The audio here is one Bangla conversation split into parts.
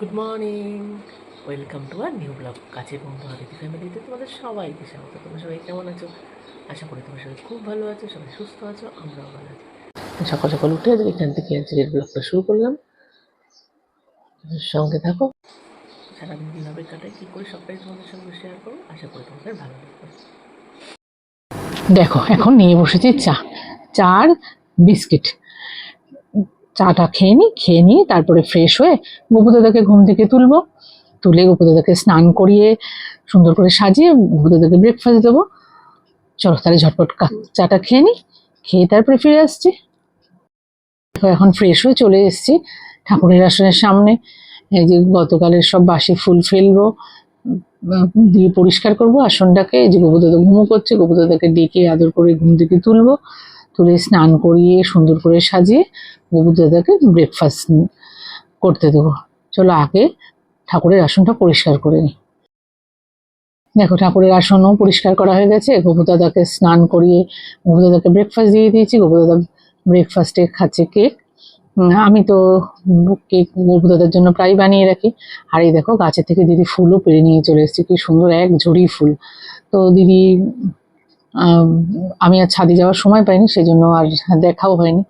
Good morning welcome to our new blog কাছে বন্ধু আদিতি ফ্যামিলিতে তোমাদের সবাইকে স্বাগত। তোমরা সবাই কেমন আছো? আশা করি তোমরা সবাই খুব ভালো আছো, সবাই সুস্থ আছো, আমরাও ভালো আছি। সকাল সকাল উঠে আজকে এখান থেকে আজকের ব্লগটা শুরু করলাম। সঙ্গে থাকো। সারাদিন কীভাবে কাটাই, কী করে সবটাই তোমাদের সঙ্গে শেয়ার করো আশা করি তোমাদের ভালো লাগবে। দেখো, এখন নিয়ে বসেছি চা চা আর বিস্কিট। চাটা খেয়ে নিই খেয়ে নিয়ে তারপরে ফ্রেশ হয়ে গোপুদাদাকে ঘুম থেকে তুলবো। তুলে গোপুদাদাকে স্নান করিয়ে সুন্দর করে সাজিয়ে গোপুদাদাকে ব্রেকফাস্ট দেবো। চলো তাহলে ঝটপট চাটা খেয়ে নিই খেয়ে তারপরে ফিরে আসছি। এখন ফ্রেশ হয়ে চলে এসেছি ঠাকুরের আসনের সামনে। এই যে গতকালের সব বাসি ফুল ফেলব দিয়ে পরিষ্কার করব আসনটাকে। যে গোপুদাদা ঘুমো করছে, গোপুদাদাকে ডেকে আদর করে ঘুম থেকে তুলবো। তুলে স্নান করিয়ে, সুন্দর করে সাজিয়ে গোপুদাদাকে ব্রেকফাস্ট করতে দেবো। চলো আগে ঠাকুরের আসনটা পরিষ্কার করে নিই। দেখো ঠাকুরের আসনও পরিষ্কার করা হয়ে গেছে। গোপুদাদাকে স্নান করিয়ে গোপুদাদাকে ব্রেকফাস্ট দিয়ে দিয়েছি। গোপুদাদা ব্রেকফাস্টে খাচ্ছে কেক আমি তো কেক গোপুদাদার জন্য প্রায় বানিয়ে রাখি। আর এই দেখো গাছের থেকে দিদি ফুলও পেরে নিয়ে চলে এসেছে। কি সুন্দর এক ঝুড়ি ফুল। তো দিদি আম, আর ছাদে যাওয়ার সময় পাইনি সেই জন্য আর দেখাও হয়নি।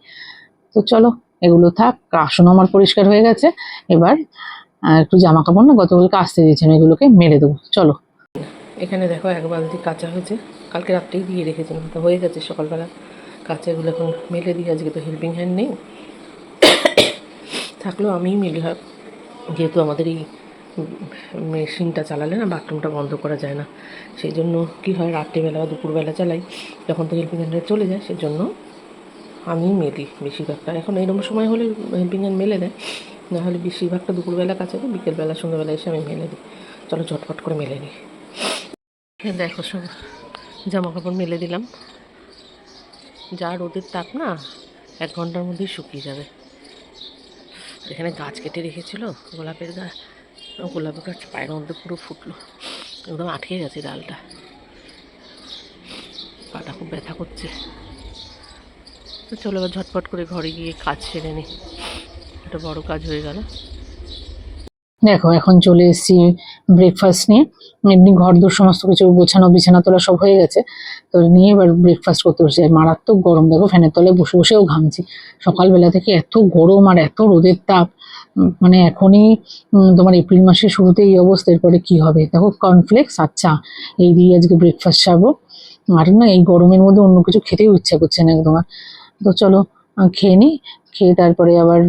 তো চলো এগুলো থাক আসনও আমার পরিষ্কার হয়ে গেছে। এবার একটু জামা কাপড় না গতকালকে আসতে দিয়েছিলাম এগুলোকে মেলে দেবো। চলো। এখানে দেখো এক বালতি কাঁচা হয়েছে। কালকে রাত্রেই দিয়ে রেখেছিলাম তো হয়ে গেছে সকালবেলা। কাঁচাগুলো এখন মেলে দিই আজকে তো হেল্পিং হ্যান্ড নেই। থাকলেও আমিই মিলি যেহেতু আমাদের এই মেশিনটা চালালে না বাথরুমটা বন্ধ করা যায় না। সেই জন্য কী হয়, রাত্রিবেলা বা দুপুরবেলা চালাই। যখন তো হেল্পিং হ্যান্ডে চলে যায় সেই জন্য আমি মেলি বেশিরভাগটা। এখন এরকম সময় হলে হেল্পিং হ্যান্ড মেলে দেয়। নাহলে বেশিরভাগটা দুপুরবেলা কাছে বিকেলবেলা, সন্ধ্যাবেলা এসে আমি মেলে দিই। চলো ঝটপট করে মেলে নিই। দেখো সব জামা কাপড় মেলে দিলাম। যা রোদের তাপ না, এক ঘণ্টার মধ্যেই শুকিয়ে যাবে। এখানে গাছ কেটে রেখেছিল, গোলাপের গাছ গোলাপের গাছ পায়ের মধ্যে পুরো ফুটলো। একদম আটকে গেছে ডালটা। পাটা খুব ব্যথা করছে। তো চলো এবার ঝটপট করে ঘরে গিয়ে কাজ সেরে নি। একটা বড় কাজ হয়ে গেল। দেখো, এখন চলে এসেছি ব্রেকফাস্ট নিয়ে। এমনি ঘর দূর সমস্ত কিছু গোছানো, বিছানা তোলা সব হয়ে গেছে। তো নিয়ে এবার ব্রেকফাস্ট করতে বসে। মারাত্মক গরম, দেখো ফ্যানের তলায় বসে বসেও ঘামছি। সকালবেলা থেকে এত গরম আর এত রোদের তাপ মানে এখনই তোমার এপ্রিল মাসের শুরুতে এই অবস্থা। এরপরে কি হবে? দেখো কর্নফ্লেক্স আচ্ছা এই দিয়ে আজকে ব্রেকফাস্ট সারবো। আর না, এই গরমের মধ্যে অন্য কিছু খেতেও ইচ্ছা করছে না একদম আর তো চলো খেয়ে নিই খেয়ে তারপরে আবার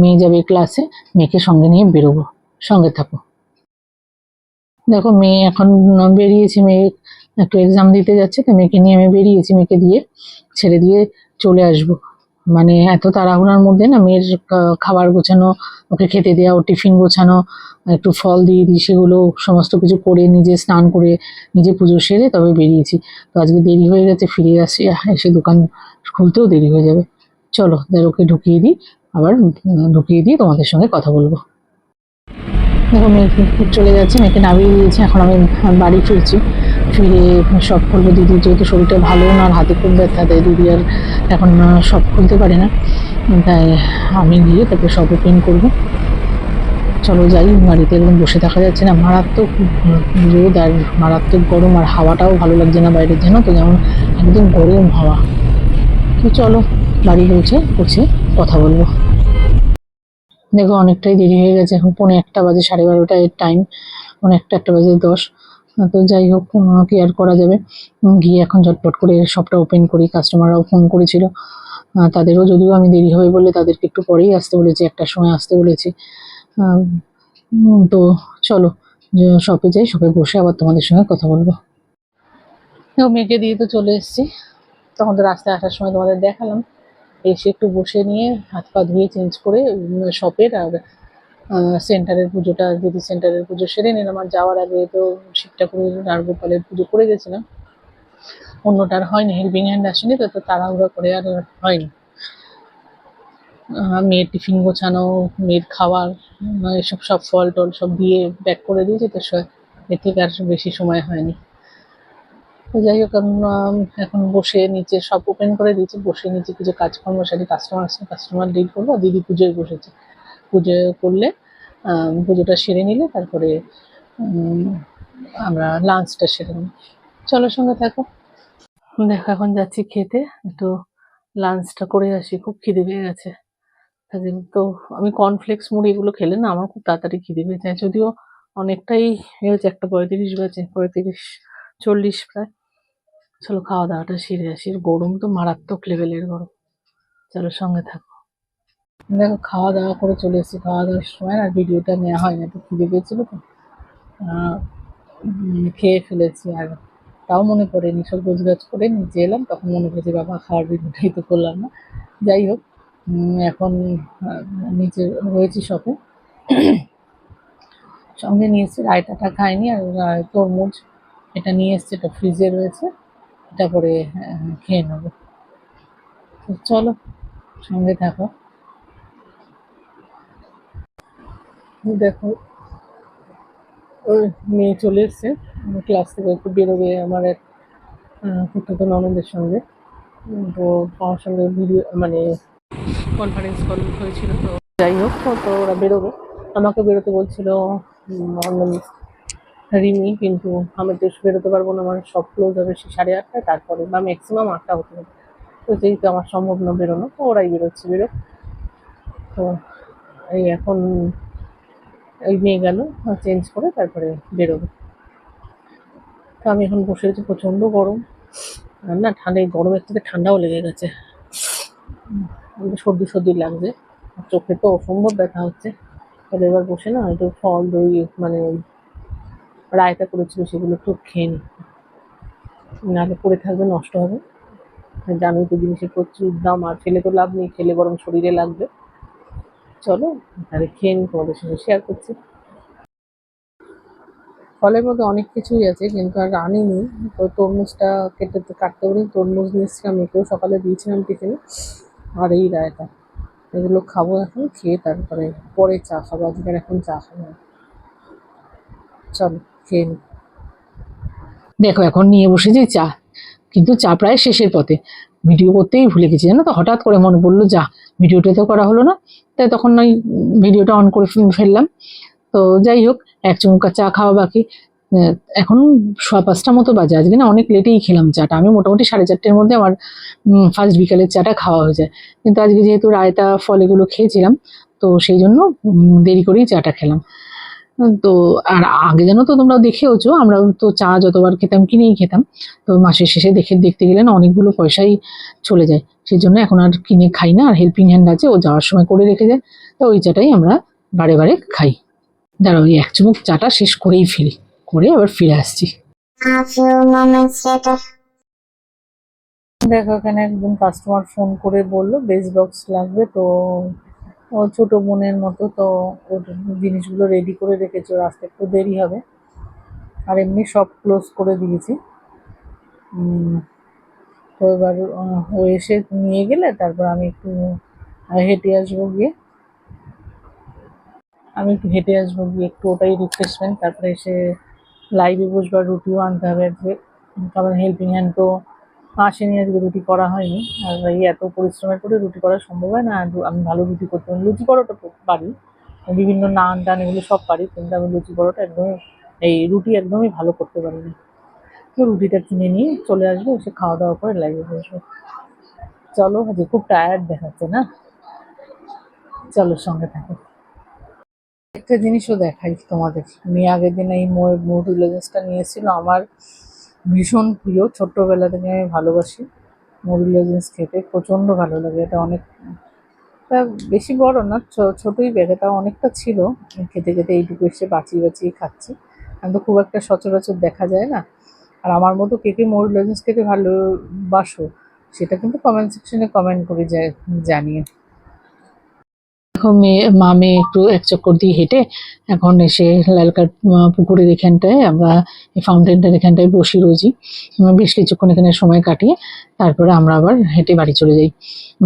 মেয়ে যাবে ক্লাসে মেয়েকে সঙ্গে নিয়ে বেরোবো। সঙ্গে থাকো। দেখো মেয়ে এখন বেরিয়েছে, মেয়ে একটু এক্সাম দিতে যাচ্ছে, তো মেয়েকে নিয়ে আমি বেরিয়েছি, মেয়েকে দিয়ে ছেড়ে দিয়ে চলে আসব। মানে এত তাড়াহুড়ার মধ্যে না মেয়ের খাবার গোছানো, ওকে খেতে দেওয়া ও টিফিন গোছানো, একটু ফল দিয়ে দিই, সেগুলো সমস্ত কিছু করে নিজে স্নান করে নিজে পুজো সেরে তবে বেরিয়েছি। তো আজকে দেরি হয়ে গেছে, ফিরে আসি এসে দোকান খুলতেও দেরি হয়ে যাবে। চলো ওকে ঢুকিয়ে দিই, আবার ঢুকিয়ে দিয়ে তোমাদের সঙ্গে কথা বলব। মেয়েকে চলে যাচ্ছে, মেয়েকে নামিয়ে দিয়েছি, এখন আমি বাড়ি ফিরছি। ফিরে সব খুলবো দিদির যেহেতু শরীরটা ভালো না হাতে খুব ব্যথা দেয় দিদি আর এখন সব খুলতে পারে না। তাই আমি গিয়ে তারপরে সব ওপেন করব। চলো যাই, বাড়িতে একদম বসে থাকা যাচ্ছে না। মারাত্মক রোদ আর মারাত্মক গরম, আর হাওয়াটাও ভালো লাগছে না বাইরের জন্য তো যেমন একদম গরম হাওয়া। তো চলো, বাড়ি পৌঁছে পৌঁছে কথা বলব। দেখো অনেকটাই দেরি হয়ে গেছে। এখন পৌনে একটা বাজে, সাড়ে বারোটা এর টাইম পৌনে একটা একটা বাজে দশ। তো যাই হোক কি আর করা যাবে? গিয়ে এখন ঝটপট করে সবটা ওপেন করি। কাস্টমাররাও ফোন করেছিল। তাদেরও যদিও আমি দেরি হবে বলে তাদেরকে একটু পরেই আসতে বলেছি একটার সময় আসতে বলেছি। তো চলো শপে যাই শপে বসে আবার তোমাদের সঙ্গে কথা বলব। মেয়েকে দিয়ে তো চলে এসেছি। তখন তো রাস্তায় আসার সময় তোমাদের দেখালাম। এসে একটু বসে নিয়ে হাত পা ধুয়ে চেঞ্জ করে শপের আর সেন্টারের পুজোটা দিদি সেন্টারের পুজো সেরে নিলাম। আর যাওয়ার আগে তো শিব ঠাকুরের আর গোপালের পুজো করে গেছিলাম। অন্যটা আর হয়নি হেল্পিং হ্যান্ড আসেনি, তো তাড়াহুড়ো করে আর হয়নি। মেয়ের টিফিন গোছানো, মেয়ের খাবার এসব সব ফল টল সব দিয়ে ব্যাক করে দিয়েছি, তো এর থেকে আর বেশি সময় হয়নি। যাই হোক এখন বসে নিচে সব ওপেন করে দিয়েছি, বসে নিচে কিছু কাজকর্ম সারি কাস্টমার আসছে কাস্টমার ডিল করব দিদি পুজোয় বসেছে। পুজো করলে পুজোটা সেরে নিলে, তারপরে আমরা লাঞ্চটা সেরে নিই চলো সঙ্গে থাকো। দেখো, এখন যাচ্ছি খেতে। একটু লাঞ্চটা করে আসি, খুব খিদে পেয়ে গেছে। তো আমি কর্নফ্লেক্স মুড়ি এগুলো খেলে না আমার খুব তাড়াতাড়ি খিদে পেয়ে যায়, যদিও অনেকটাই হয়েছে একটা পঁয়ত্রিশ বাজে, পঁয়ত্রিশ, চল্লিশ প্রায়। চলো খাওয়া দাওয়াটা সেরে আসি। গরম তো মারাত্মক লেভেলের গরম। চলো সঙ্গে থাকো। দেখো, খাওয়া দাওয়া করে চলে এসেছি। খাওয়া দাওয়ার সময় আর ভিডিওটা নেওয়া হয় না। একটু খিদে পেয়েছিল তো। খেয়ে ফেলেছি আর তাও মনে পড়েনি। সব গোছগাছ করে নিচে এলাম। তখন মনে পড়েছে, বাবা, খাওয়ার ভিডিওটাই তো করলাম না। যাই হোক এখন নিচে রয়েছি শপে সঙ্গে নিয়ে এসেছি, রায়তাটা খাইনি আর তরমুজ এটা নিয়ে এসেছি, এটা ফ্রিজে রয়েছে। করে খেয়ে নেব। তো চলো, সঙ্গে থাকো। দেখো মেয়ে চলে এসছে। ক্লাস থেকে একটু বেরোবে আমার এক কুট্টাতো ননদের সঙ্গে। তো আমার সঙ্গে ভিডিও মানে কনফারেন্স কল হয়েছিল, তো যাই হোক, তো তো ওরা বেরোবে। আমাকে বেরোতে বলছিল অন্য রিমি কিন্তু আমি তো বেরোতে পারব না, আমার সব ক্লোজ হবে সে সাড়ে আটটায়, তারপরে বা ম্যাক্সিমাম আটটা হতে হবে তো যেহেতু আমার সম্ভব না বেরোনো, তো ওরাই বেরোচ্ছে বেরো তো এই এখন এই মেয়ে গেল চেঞ্জ করে তারপরে বেরোবে। তো আমি এখন বসে আছি প্রচণ্ড গরম। আর না, ঠান্ডা, এই গরমের থেকে ঠান্ডাও লেগে গেছে। সর্দি সর্দি লাগছে। চোখে তো অসম্ভব ব্যথা হচ্ছে। তাহলে এবার বসে না একটু ফল দই মানে রায়তা করেছিল সেগুলো একটু খেয়ে নি। নাহলে পড়ে থাকবে, নষ্ট হবে। জানি তো জিনিসের প্রচুর দাম, আর খেলে তো লাভ নেই, খেলে বরং শরীরে লাগবে। চলো, তাহলে খেয়ে নিই তোমাদের সাথে শেয়ার করছি। ফলের মধ্যে অনেক কিছুই আছে, কিন্তু আর আনিনি তো তরমুজটা কেটে কাটতে পারি তরমুজ নিয়ে এসেছিলাম মেয়েকেও সকালে দিয়েছিলাম টিফিনে আর এই রায়তা, এগুলো খাব এখন, খেয়ে তারপরে পরে চা খাব আজকে এখন চা খাব। চলো। নিই দেখো, এখন নিয়ে বসেছি চা, কিন্তু চা প্রায় শেষের পথে। ভিডিও করতেই ভুলে গেছি, জানো তো? হঠাৎ করে মনে পড়ল, যা, ভিডিওটা তো করা হলো না, তাই তখন ওই ভিডিওটা অন করে ফেল- ফেললাম। তো যাই হোক, এক চমকা চা খাওয়া বাকি। এখন সোয়া পাঁচটা মতো বাজে, আজকে না অনেক লেটেই খেলাম চাটা। আমি মোটামুটি সাড়ে চারটের মধ্যে আমার ফার্স্ট বিকালের চাটা খাওয়া হয়ে যায়। কিন্তু আজকে যেহেতু রায়তা ফল এগুলো খেয়েছিলাম, তো সেই জন্য দেরি করেই চাটা খেলাম। তো আর আগে জানো তো তোমরা দেখেওছো, আমরা তো চা যতবার খেতাম কিনেই খেতাম। তো মাসের শেষে দেখে, দেখতে গেলে না অনেকগুলো পয়সাই চলে যায়। সেই জন্য এখন আর কিনে খাই না, আর হেল্পিং হ্যান্ড আছে, ও যাওয়ার সময় করে রেখে যায়। তো ওই চাটাই আমরা বারে বারে খাই। দাঁড়াও, ওই এক চুমুক চাটা শেষ করেই ফেলি, করে আবার ফিরে আসছি। দেখো এখানে একজন কাস্টমার ফোন করে বলল বেস বক্স লাগবে, তো ও ছোট বোনের মতো তো ওর জিনিসগুলো রেডি করে রেখেছে আসতে একটু দেরি হবে। আর এমনি সব ক্লোজ করে দিয়েছি। তো এবার ও এসে নিয়ে গেলে তারপর আমি একটু হেঁটে আসব গিয়ে। আমি একটু হেঁটে আসব গিয়ে, একটু ওটাই রিফ্রেশমেন্ট তারপরে এসে লাইভে বসবার রুটিও আনতে হবে। কারণ হেল্পিং হ্যান্ড তো আসেনি আজকে রুটি করা হয়নি। আর এই এত পরিশ্রমের করে রুটি করা সম্ভব হয় না। আমি ভালো রুটি করতে পারি লুচি পরোটা পারি। বিভিন্ন নান টান এগুলো সব পারি, কিন্তু আমি লুচি পরোটা একদমই, এই রুটি একদমই ভালো করতে পারি না। তো রুটিটা কিনে নিয়ে চলে আসব, এসে খাওয়া দাওয়া করে লাইভে বসবো। চলো, আজকে খুব টায়ার্ড দেখাচ্ছে না? চলো, সঙ্গে থাকো। একটা জিনিসও দেখাই তোমাদের। আমি আগের দিন এই মুড লেজেন্সটা নিয়েছিল আমার ভীষণ প্রিয়। ছোট্টবেলা থেকে আমি ভালোবাসি। মুড লেজেন্স খেতে প্রচণ্ড ভালো লাগে। এটা অনেক তা বেশি বড় না ছোটই ব্যাগ এটা অনেকটা ছিল। খেতে খেতে এইটুকু এসে বাঁচিয়ে বাঁচিয়ে খাচ্ছি। আমি তো খুব একটা সচরাচর দেখা যায় না। আর আমার মতো কে কে মোর লেজেন্স খেতে ভালোবাসো, সেটা কিন্তু কমেন্ট সেকশনে কমেন্ট করে যায়, জানিয়ে। দেখো মেয়ে মা মেয়ে একটু এক চক্কর দিয়ে হেঁটে এখন এসে লালকার পুকুরের এখানটায় আমরা এই ফাউন্টেনটার এখানটায় বসি রোজই বেশ কিছুক্ষণ এখানে সময় কাটিয়ে তারপরে আমরা আবার হেঁটে বাড়ি চলে যাই।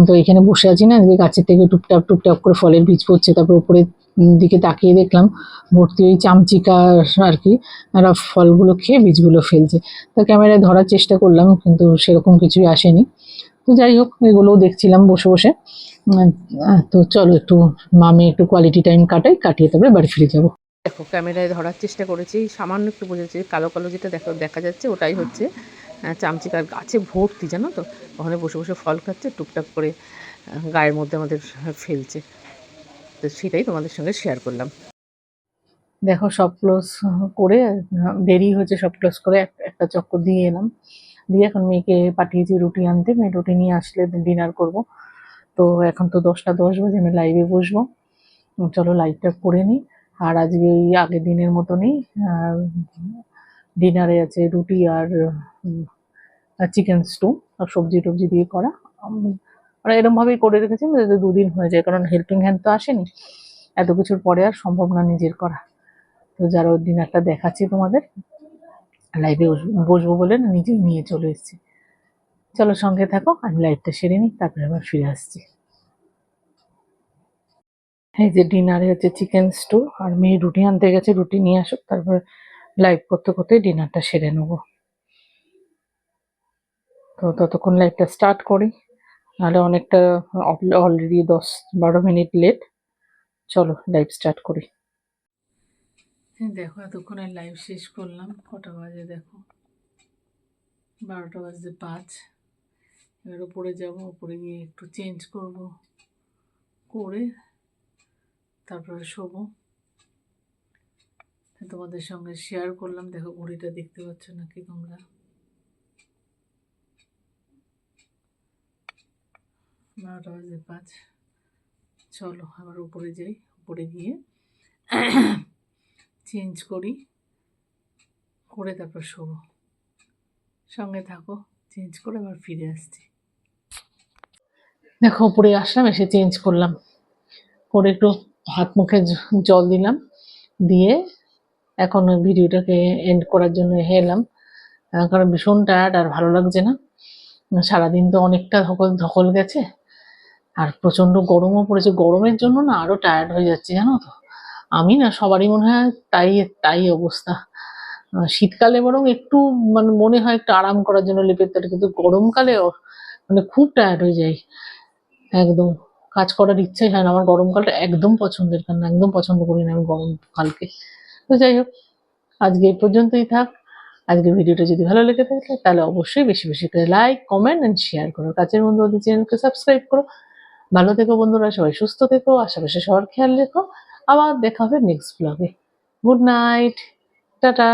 তো এখানে বসে আছি না গাছের থেকে টুপটাপ টুপটাপ করে ফলের বীজ পড়ছে তারপর উপরের উম, দিকে তাকিয়ে দেখলাম ভর্তি ওই চামচিকা আর কি ফলগুলো খেয়ে বীজগুলো ফেলছে। তো ক্যামেরায় ধরার চেষ্টা করলাম কিন্তু সেরকম কিছুই আসেনি। তো যাই হোক এগুলোও দেখছিলাম বসে বসে। তো চলো একটু মামে একটু কোয়ালিটি টাইম কাটাই কাটিয়ে তারপরে বাড়ি ফিরে যাব। দেখো ক্যামেরায় ধরার চেষ্টা করেছি সামান্য একটু বোঝাচ্ছে কালো কালো যেটা দেখা দেখা যাচ্ছে ওটাই হচ্ছে চামচিকার গাছে ভর্তি জানো তো? ওখানে বসে বসে ফল খাচ্ছে টুকটাক করে গায়ের মধ্যে আমাদের ফেলছে। তো সেটাই তোমাদের সঙ্গে শেয়ার করলাম। দেখো সব ক্লোজ করে দেরি হয়েছে সব ক্লোজ করে এক- একটা চক্কর দিয়ে এলাম। দিয়ে এখন মেয়েকে পাঠিয়েছি রুটি আনতে। মেয়ে রুটি নিয়ে আসলে ডিনার করব। তো এখন তো দশটা দশ বাজে, আমি লাইভে বসবো। চলো লাইভটা করে নিই। আর আজকে ওই আগের দিনের মতনই ডিনারে আছে রুটি আর চিকেন স্টু আর সবজি টবজি দিয়ে করা। ওরা এরমভাবেই করে রেখেছে যাতে দুদিন হয়ে যায়। কারণ হেল্পিং হ্যান্ড তো আসেনি। এত কিছুর পরে আর সম্ভব না নিজের করা। তো যারা ডিনারটা দেখাচ্ছি তোমাদের লাইভে বসবো বলে না, নিজেই নিয়ে চলে এসেছি। চলো সঙ্গে থাকো, আমি লাইভটা সেরে নিই, তারপরে আবার ফিরে আসছি। এই যে ডিনারে হচ্ছে চিকেন স্টু আর মেয়ে রুটি আনতে গেছে, রুটি নিয়ে আসুক, তারপর লাইভ করতে করতে ডিনারটা সেরে নেব। তো ততক্ষণ লাইভটা স্টার্ট করি, নাহলে অনেকটা অলরেডি দশ বারো মিনিট লেট চলো লাইভ স্টার্ট করি। দেখো, এতক্ষণে লাইভ শেষ করলাম। কটা বাজে দেখো? বারোটা বাজতে পাঁচ। এবার উপরে যাব, উপরে গিয়ে একটু চেঞ্জ করব। করে তারপরে শোবো। তোমাদের সঙ্গে শেয়ার করলাম। দেখো, ঘড়িটা দেখতে পাচ্ছ নাকি তোমরা? বারোটা বাজে পাঁচ। চলো, আবার উপরে যাই। উপরে গিয়ে চেঞ্জ করি, করে তারপর শোবো। সঙ্গে থাকো, চেঞ্জ করে আবার ফিরে আসছি। দেখো, উপরে আসলাম, এসে চেঞ্জ করলাম। করে একটু হাত মুখে জল দিলাম, দিয়ে এখন ওই ভিডিওটাকে এন্ড করার জন্য এলাম। কারণ ভীষণ টায়ার্ড আর ভালো লাগছে না। সারাদিন তো অনেকটা ধকল ধকল গেছে। আর প্রচণ্ড গরমও পড়েছে। গরমের জন্য না আরও টায়ার্ড হয়ে যাচ্ছে, জানো তো? আমি না, সবারই মনে হয় তাই তাই অবস্থা। শীতকালে বরং একটু মানে মনে হয় একটু আরাম করার জন্য লেপের তলায় কিন্তু গরমকালে মানে খুব টায়ার্ড হয়ে যায় একদম, কাজ করার ইচ্ছাই হয় না। আমার গরমকালটা একদম পছন্দের, কারণ একদম পছন্দ করি না আমি গরমকালকে তো যাই হোক, আজকে এই পর্যন্তই থাক। আজকে ভিডিওটা যদি ভালো লেগে থাকে, তাহলে অবশ্যই বেশি বেশি করে লাইক কমেন্ট অ্যান্ড শেয়ার করো। কাছের বন্ধু ওদের চ্যানেলকে সাবস্ক্রাইব করো। ভালো থেকো বন্ধুরা, সবাই সুস্থ থেকো। আশেপাশে সবার খেয়াল রেখো। আবার দেখা হবে নেক্সট ব্লগে গুড নাইট টাটা